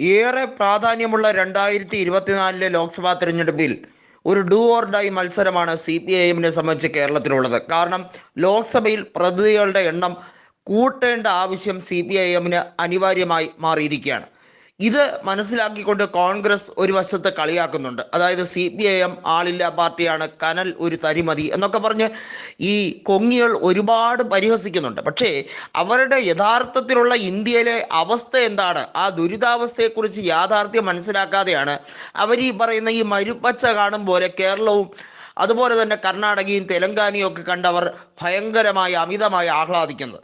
ഏറെ പ്രാധാന്യമുള്ള രണ്ടായിരത്തി ഇരുപത്തിനാലിലെ ലോക്സഭാ തെരഞ്ഞെടുപ്പിൽ ഒരു ഡു ഓർ ഡൈ മത്സരമാണ് സി പി ഐ എമ്മിനെ സംബന്ധിച്ച് കേരളത്തിലുള്ളത്. കാരണം ലോക്സഭയിൽ പ്രതിനിധികളുടെ എണ്ണം കൂട്ടേണ്ട ആവശ്യം സി പി ഐ എമ്മിന് അനിവാര്യമായി മാറിയിരിക്കുകയാണ്. ഇത് മനസ്സിലാക്കിക്കൊണ്ട് കോൺഗ്രസ് ഒരു വശത്ത് കളിയാക്കുന്നുണ്ട്. അതായത് സി പി ഐ എം ആളില്ല പാർട്ടിയാണ് കനൽ ഒരു തരിമതി എന്നൊക്കെ പറഞ്ഞ് ഈ കൊങ്ങികൾ ഒരുപാട് പരിഹസിക്കുന്നുണ്ട്. പക്ഷേ അവരുടെ യഥാർത്ഥത്തിലുള്ള ഇന്ത്യയിലെ അവസ്ഥ എന്താണ്? ആ ദുരിതാവസ്ഥയെക്കുറിച്ച് യാഥാർത്ഥ്യം മനസ്സിലാക്കാതെയാണ് അവർ ഈ പറയുന്ന ഈ മരുപ്പച്ച കാണും പോലെ കേരളവും അതുപോലെ തന്നെ കർണാടകയും തെലങ്കാനയും ഒക്കെ കണ്ടവർ ഭയങ്കരമായി അമിതമായി ആഹ്ലാദിക്കുന്നത്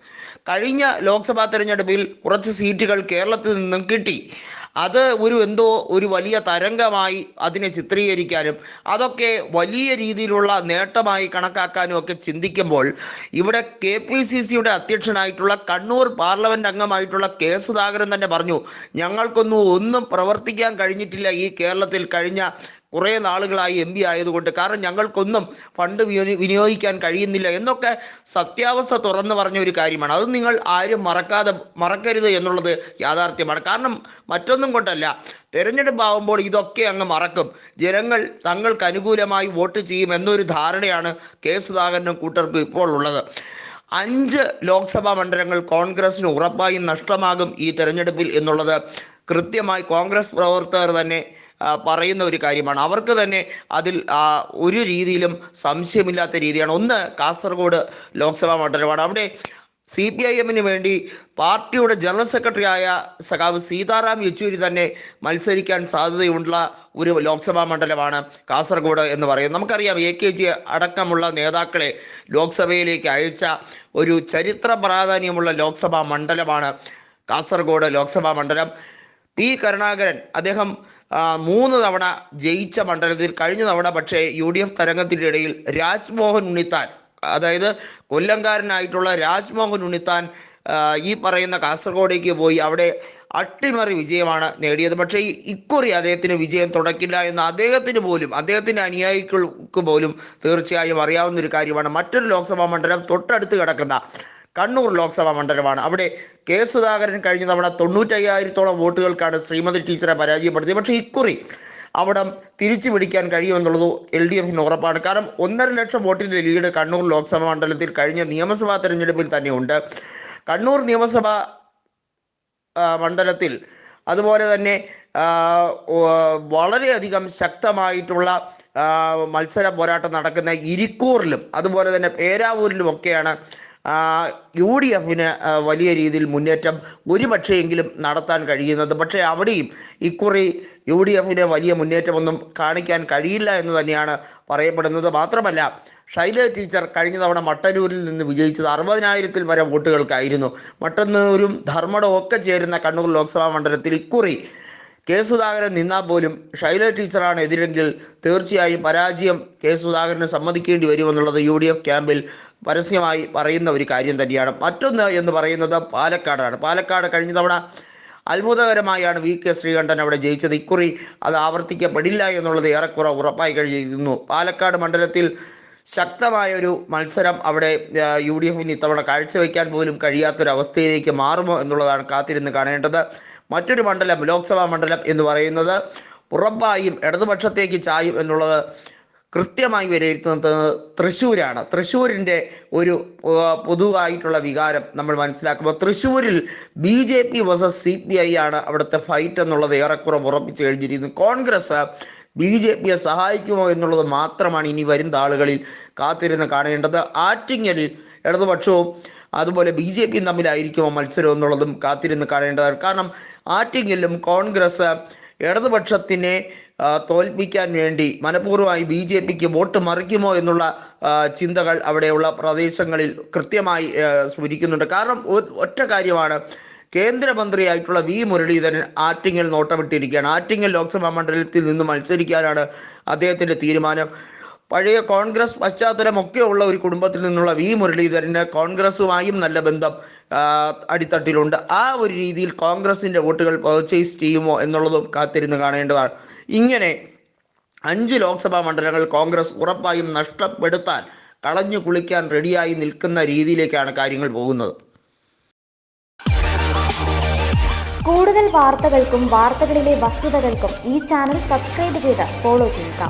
കഴിഞ്ഞ ലോക്സഭാ തെരഞ്ഞെടുപ്പിൽ കുറച്ച് സീറ്റുകൾ കേരളത്തിൽ നിന്നും കിട്ടി. അത് ഒരു എന്തോ ഒരു വലിയ തരംഗമായി അതിനെ ചിത്രീകരിക്കാനും അതൊക്കെ വലിയ രീതിയിലുള്ള നേട്ടമായി കണക്കാക്കാനും ഒക്കെ ചിന്തിക്കുമ്പോൾ ഇവിടെ കെ പി സി സിയുടെ അധ്യക്ഷനായിട്ടുള്ള കണ്ണൂർ പാർലമെന്റ് അംഗമായിട്ടുള്ള കെ സുധാകരൻ തന്നെ പറഞ്ഞു ഞങ്ങൾക്കൊന്നും ഒന്നും പ്രവർത്തിക്കാൻ കഴിഞ്ഞിട്ടില്ല ഈ കേരളത്തിൽ കഴിഞ്ഞ കുറേ നാളുകളായി എം പി ആയതുകൊണ്ട് കാരണം ഞങ്ങൾക്കൊന്നും ഫണ്ട് വിനി- വിനിയോഗിക്കാൻ കഴിയുന്നില്ല എന്നൊക്കെ സത്യാവസ്ഥ തുറന്നു പറഞ്ഞ ഒരു കാര്യമാണ്. അത് നിങ്ങൾ ആരും മറക്കാതെ മറക്കരുത് എന്നുള്ളത് യാഥാർത്ഥ്യമാണ്. കാരണം മറ്റൊന്നും കൊണ്ടല്ല തെരഞ്ഞെടുപ്പ് ആകുമ്പോൾ ഇതൊക്കെ അങ്ങ് മറക്കും. ജനങ്ങൾ തങ്ങൾക്ക് അനുകൂലമായി വോട്ട് ചെയ്യും എന്നൊരു ധാരണയാണ് കെ സുധാകരനും കൂട്ടർക്കും ഇപ്പോൾ ഉള്ളത്. അഞ്ച് ലോക്സഭാ മണ്ഡലങ്ങൾ കോൺഗ്രസിന് ഉറപ്പായും നഷ്ടമാകും ഈ തെരഞ്ഞെടുപ്പിൽ എന്നുള്ളത് കൃത്യമായി കോൺഗ്രസ് പ്രവർത്തകർ തന്നെ പറയുന്ന ഒരു കാര്യമാണ്. അവർക്ക് തന്നെ അതിൽ ഒരു രീതിയിലും സംശയമില്ലാത്ത രീതിയാണ്. ഒന്ന് കാസർഗോഡ് ലോക്സഭാ മണ്ഡലമാണ്. അവിടെ സി പി ഐ എമ്മിന് വേണ്ടി പാർട്ടിയുടെ ജനറൽ സെക്രട്ടറി ആയ സഖാവ് സീതാറാം യെച്ചൂരി തന്നെ മത്സരിക്കാൻ സാധ്യതയുള്ള ഒരു ലോക്സഭാ മണ്ഡലമാണ് കാസർഗോഡ് എന്ന് പറയുന്നത്. നമുക്കറിയാം എ കെ ജി അടക്കമുള്ള നേതാക്കളെ ലോക്സഭയിലേക്ക് അയച്ച ഒരു ചരിത്ര പ്രാധാന്യമുള്ള ലോക്സഭാ മണ്ഡലമാണ് കാസർഗോഡ് ലോക്സഭാ മണ്ഡലം. പി കരുണാകരൻ അദ്ദേഹം മൂന്ന് തവണ ജയിച്ച മണ്ഡലത്തിൽ കഴിഞ്ഞ തവണ പക്ഷേ യു ഡി എഫ് തരംഗത്തിന്റെ ഇടയിൽ രാജ്മോഹൻ ഉണ്ണിത്താൻ അതായത് കൊല്ലംകാരനായിട്ടുള്ള രാജ്മോഹൻ ഉണ്ണിത്താൻ ഈ പറയുന്ന കാസർഗോഡേക്ക് പോയി അവിടെ അട്ടിമറി വിജയമാണ് നേടിയത്. പക്ഷേ ഇക്കുറി അദ്ദേഹത്തിന് വിജയം തുടക്കില്ല എന്ന് അദ്ദേഹത്തിന് പോലും അദ്ദേഹത്തിന്റെ അനുയായികൾക്ക് പോലും തീർച്ചയായും അറിയാവുന്ന ഒരു കാര്യമാണ്. മറ്റൊരു ലോക്സഭാ മണ്ഡലം തൊട്ടടുത്ത് കിടക്കുന്ന കണ്ണൂർ ലോക്സഭാ മണ്ഡലമാണ്. അവിടെ കെ സുധാകരൻ കഴിഞ്ഞ തവണ തൊണ്ണൂറ്റയ്യായിരത്തോളം വോട്ടുകൾക്കാണ് ശ്രീമതി ടീച്ചറെ പരാജയപ്പെടുത്തിയത്. പക്ഷേ ഇക്കുറി അവിടെ തിരിച്ചു പിടിക്കാൻ കഴിയുമെന്നുള്ളത് എൽ ഡി എഫിന് ഉറപ്പാണ്. കാരണം ഒന്നര ലക്ഷം വോട്ടിന്റെ ലീഡ് കണ്ണൂർ ലോക്സഭാ മണ്ഡലത്തിൽ കഴിഞ്ഞ നിയമസഭാ തെരഞ്ഞെടുപ്പിൽ തന്നെയുണ്ട്. കണ്ണൂർ നിയമസഭാ മണ്ഡലത്തിൽ അതുപോലെ തന്നെ വളരെയധികം ശക്തമായിട്ടുള്ള മത്സര പോരാട്ടം നടക്കുന്ന ഇരിക്കൂറിലും അതുപോലെ തന്നെ പേരാവൂരിലും ഒക്കെയാണ് യു ഡി എഫിന് വലിയ രീതിയിൽ മുന്നേറ്റം ഒരുപക്ഷെയെങ്കിലും നടത്താൻ കഴിയുന്നത്. പക്ഷേ അവിടെയും ഇക്കുറി യു ഡി എഫിന് വലിയ മുന്നേറ്റമൊന്നും കാണിക്കാൻ കഴിയില്ല എന്ന് തന്നെയാണ് പറയപ്പെടുന്നത്. മാത്രമല്ല ഷൈല ടീച്ചർ കഴിഞ്ഞ തവണ മട്ടന്നൂരിൽ നിന്ന് വിജയിച്ചത് അറുപതിനായിരത്തിൽ വരെ വോട്ടുകൾക്കായിരുന്നു. മട്ടന്നൂരും ധർമ്മടവും ഒക്കെ ചേരുന്ന കണ്ണൂർ ലോക്സഭാ മണ്ഡലത്തിൽ ഇക്കുറി കെ സുധാകരൻ നിന്നാൽ പോലും ഷൈല ടീച്ചറാണ് എതിരെങ്കിൽ തീർച്ചയായും പരാജയം കെ സുധാകരന് സമ്മതിക്കേണ്ടി വരുമെന്നുള്ളത് യു ഡി എഫ് ക്യാമ്പിൽ പരസ്യമായി പറയുന്ന ഒരു കാര്യം തന്നെയാണ്. മറ്റൊന്ന് എന്ന് പറയുന്നത് പാലക്കാടാണ്. പാലക്കാട് കഴിഞ്ഞ തവണ അത്ഭുതകരമായാണ് വി കെ ശ്രീകണ്ഠൻ അവിടെ ജയിച്ചത്. ഇക്കുറി അത് ആവർത്തിക്കപ്പെടില്ല എന്നുള്ളത് ഏറെക്കുറെ ഉറപ്പായി കഴിഞ്ഞിരുന്നു പാലക്കാട് മണ്ഡലത്തിൽ ശക്തമായൊരു മത്സരം അവിടെ യു ഡി എഫിന് ഇത്തവണ കാഴ്ചവെക്കാൻ പോലും കഴിയാത്തൊരവസ്ഥയിലേക്ക് മാറുമോ എന്നുള്ളതാണ് കാത്തിരുന്ന് കാണേണ്ടത്. മറ്റൊരു മണ്ഡലം ലോക്സഭാ മണ്ഡലം എന്ന് പറയുന്നത് ഉറപ്പായും ഇടതുപക്ഷത്തേക്ക് ചായും എന്നുള്ളത് കൃത്യമായി വിലയിരുത്തുന്നത് തൃശ്ശൂരാണ്. തൃശ്ശൂരിന്റെ ഒരു പൊതുവായിട്ടുള്ള വികാരം നമ്മൾ മനസ്സിലാക്കുമ്പോൾ തൃശ്ശൂരിൽ B J P versus C P I ആണ് അവിടുത്തെ ഫൈറ്റ് എന്നുള്ളത് ഏറെക്കുറെ ഉറപ്പിച്ച് കഴിഞ്ഞിരിക്കുന്നു. കോൺഗ്രസ് ബി ജെ പിയെ സഹായിക്കുമോ എന്നുള്ളത് മാത്രമാണ് ഇനി വരും താളുകളിൽ കാത്തിരുന്ന് കാണേണ്ടത്. ആറ്റിങ്ങലിൽ ഇടതുപക്ഷവും അതുപോലെ ബി ജെ പിയും തമ്മിലായിരിക്കുമോ മത്സരം എന്നുള്ളതും കാത്തിരുന്ന് കാണേണ്ടതാണ്. കാരണം ആറ്റിങ്ങിലും കോൺഗ്രസ് ഇടതുപക്ഷത്തിനെ തോൽപ്പിക്കാൻ വേണ്ടി മനഃപൂർവമായി ബി ജെ പിക്ക് വോട്ട് മറിക്കുമോ എന്നുള്ള ചിന്തകൾ അവിടെയുള്ള പ്രദേശങ്ങളിൽ കൃത്യമായി സ്മരിക്കുന്നുണ്ട് കാരണം ഒറ്റ കാര്യമാണ്. കേന്ദ്രമന്ത്രിയായിട്ടുള്ള വി മുരളീധരൻ ആറ്റിങ്ങൽ നോട്ടമിട്ടിരിക്കുകയാണ്. ആറ്റിങ്ങൽ ലോക്സഭാ മണ്ഡലത്തിൽ നിന്ന് മത്സരിക്കാനാണ് അദ്ദേഹത്തിന്റെ തീരുമാനം. പഴയ കോൺഗ്രസ് പശ്ചാത്തലമൊക്കെ ഉള്ള ഒരു കുടുംബത്തിൽ നിന്നുള്ള വി മുരളീധരന് കോൺഗ്രസുമായും നല്ല ബന്ധം അടിത്തട്ടിലുണ്ട്. ആ ഒരു രീതിയിൽ കോൺഗ്രസിന്റെ വോട്ടുകൾ പർച്ചേസ് ചെയ്യുമോ എന്നുള്ളതും കാത്തിരുന്ന് കാണേണ്ടതാണ്. ഇങ്ങനെ അഞ്ച് ലോക്സഭാ മണ്ഡലങ്ങൾ കോൺഗ്രസ് ഉറപ്പായും നഷ്ടപ്പെടുത്താൻ കളഞ്ഞു കുളിക്കാൻ റെഡിയായി നിൽക്കുന്ന രീതിയിലേക്കാണ് കാര്യങ്ങൾ പോകുന്നത്. കൂടുതൽ വാർത്തകൾക്കും വാർത്തകളിലെ വസ്തുതകൾക്കും ഈ ചാനൽ സബ്സ്ക്രൈബ് ചെയ്ത് ഫോളോ ചെയ്യുക.